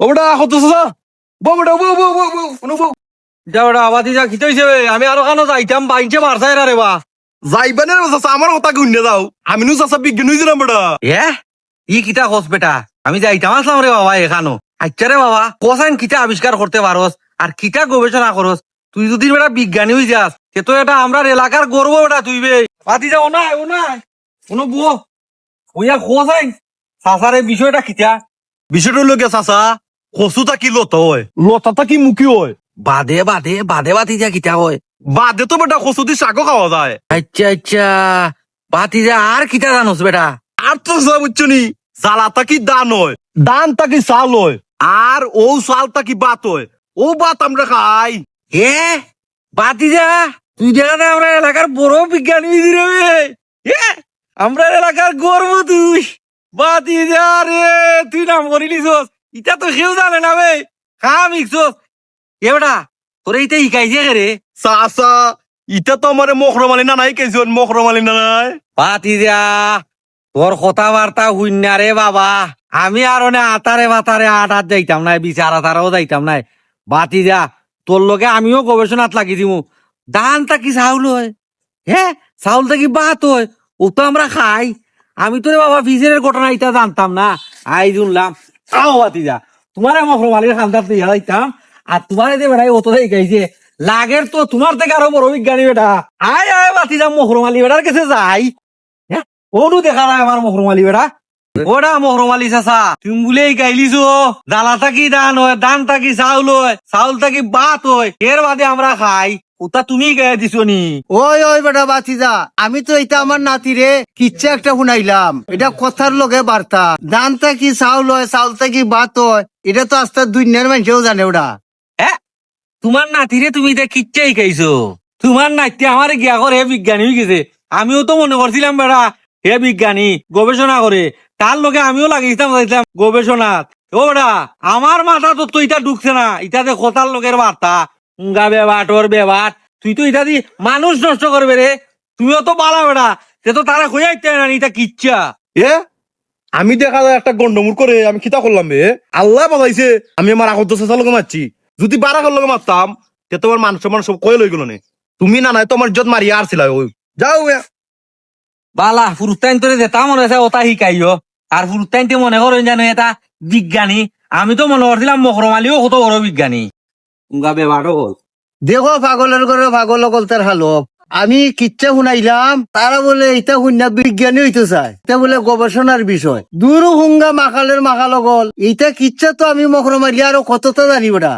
ও বেটা কত চাচা বউ বউ বউ বউ বউ কোনো বউ দেওড়া আবাদি যা খিতে হইছে আমি আরও কানো যাইতাম বাইনছে মারছাই রে বা যাইবানে রে চাচা আমার কথা যাও। আমি নু চাচা বিজ্ঞান হয়েছিলাম বেটা। এ ই কিতা খোঁজ বেটা? আমি যাইতাম আসলাম রে বাবা এখানো আচ্ছা রে বাবা কোসাইন কিতা আবিষ্কার করতে পারস আর কিতা গবেষণা করস তুই যদি বেটা বিজ্ঞানী হয়ে যাস সে তো এটা আমরা এলাকার গর্ব বেটা তুই বে। পাতি যাও না ও না কোনো বুয়ো ওইয়া কোসাইন সাসারে বিষয়টা কিতা। বিষয়টা লোকে চাচা। কচুটা কি লত হয়? লতাটা কি মুখি হয়? বাদে বাদে বাদে বাতি যা কিতা হয়? বাদে তো বেটা কচু দি শাকও খাওয়া যায়। আচ্ছা আচ্ছা। বাতি যা আর কিতা জানোস বেটা? আর তো চাচা বুঝছ নি? জ্বালাটা কি দান হয়? দানটা কি চাল হয়? আর ও চালটা কি বাত হয়? ও বাত আমরা খাই। এ বাতি যা তুই দেখা আমরা এলাকার বড় বিজ্ঞানী রে। এ আমরা এলাকার গর্ব তুই। বাতি যা রে তুই নাম করে নিছস ইটা তো কেউ জানে না বে। খাম ইকছস এ বেটা তোরে ইটা শিকাইছে কে রে? চাচা ইটা তো আমার মখরমালি না নাই কেজন মখরমালি না নাই? বাতি যা তোর কথাবার্তা শুন রে বাবা। আমি আর না আতারে বাতারে আট আট যাইতাম নাই বিচার আতারেও যাইতাম নাই। বাতি যা তোর লগে আমিও গবেষণাত লাগি দিমু। ধান তাকি চাউল হয়। হ্যাঁ চাউল তাকি ভাত হয়। ও তো আমরা খাই। আমি তো রে বাবা ফিজের ঘটনা এটা জানতাম না। আই শুনলাম। আও বাতি যা তোমার মহর মালিকের খান্দার দিয়ে যাইতাম আর তোমার বেড়াই অত লাগের তো তোমার থেকে আরও বড় বিজ্ঞানী বেটা। আয় আয় বাতি যা বেটার কাছে যাই। ওনু দেখা নাই আমার মহরমালি বেড়া ওটা মহরমালি চাচা। তুমি বলেই গাইলিছো দালা থাকি দান হয়, দান থাকি চাউল হয়, চাউল থাকি বাত হয়। এর বাদে আমরা খাই? ওটা তুমি গায়ে দিছো নি। ওই ওই বেটা বাতিজা আমি তো এটা আমার নাতিরে কিচ্ছা একটা শুনাইলাম। এটা কথার লগে বার্তা। ধানটা কি চাউল হয় চাউলটা কি ভাত হয় এটা তো আস্তে দুনিয়ার মানুষেও জানে ওটা। হ্যাঁ তোমার নাতিরে তুমি এটা কিচ্ছাই খাইছো। তোমার নাতি আমার গিয়া করে হে বিজ্ঞানী হয়ে গেছে। আমিও তো মনে করছিলাম বেড়া হে বিজ্ঞানী গবেষণা করে। তার লগে আমিও লাগিয়েছিলাম গবেষণাত। ও বেড়া আমার মাথা তো তো এটা ঢুকছে না। ইটাতে কথার লোকের বার্তা। উঙ্গা বেবাট ওর বেবাট। তুই তো এটা দি মানুষ নষ্ট করবে রে। তুইও তো পালা বেড়া সে তো তারা কইয়াইতে না এটা কিচ্ছা। এ? আমি দেখা যায় একটা গন্ডমুর করে আমি খিতা করলাম বে আল্লাহ বাজাইছে আমি আমার আগত চেষ্টা লোক মারছি। যদি বারা লোক মারতাম তে তোমার মান সম্মান সব কয়ে লই গেল নে। তুমি না নাই তোমার ইজ্জত মারি আর ছিলা ওই। যাও। বালা ফুরুস্তাইন তোরে যেটা মনে আছে ওটা শিকাইও। আর ফুরুস্তাইনতে মনে করেন জানো এটা বিজ্ঞানী। আমি তো মনে করছিলাম মহরমালিও কত বড় বিজ্ঞানী। বেবাটও হল দেখো, পাগলের ঘরে পাগল তার হালো। আমি কিচ্ছা শুনাইলাম, তারা বলে এটা শুনা বিজ্ঞানী হইতে চায়। এটা বলে গবেষণার বিষয়। দূর হুঙ্গা মাখালের মাখাল গল এটা কিচ্ছা তো আমি মখর মারি আরও কতটা জানি ওটা